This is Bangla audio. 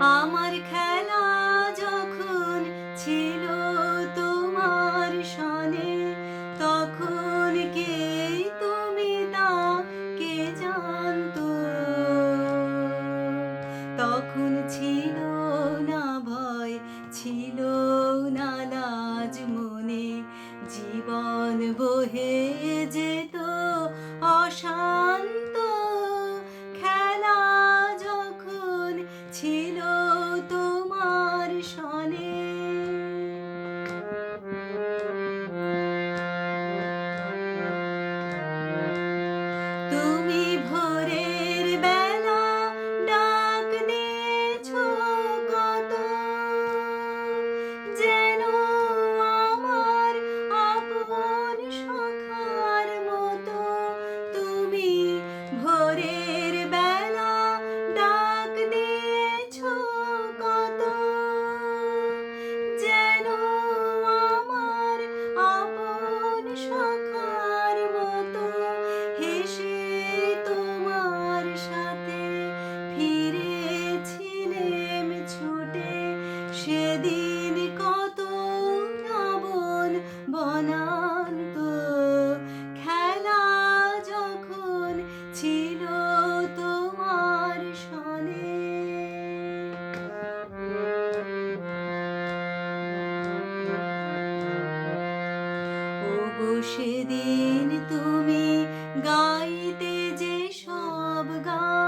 আমার খেলা যখন ছিল তোমার সনে, তখন কে তুমি তা কে জানতো? তখন ছিল না ভয়, ছিল না লাজ মনে, জীবন বহে সনে সেদিন কত নবন বনান্ত খেলা যখন ছিল তোমার সনে। ওগো সেদিন তুমি গাইতে যে সব গান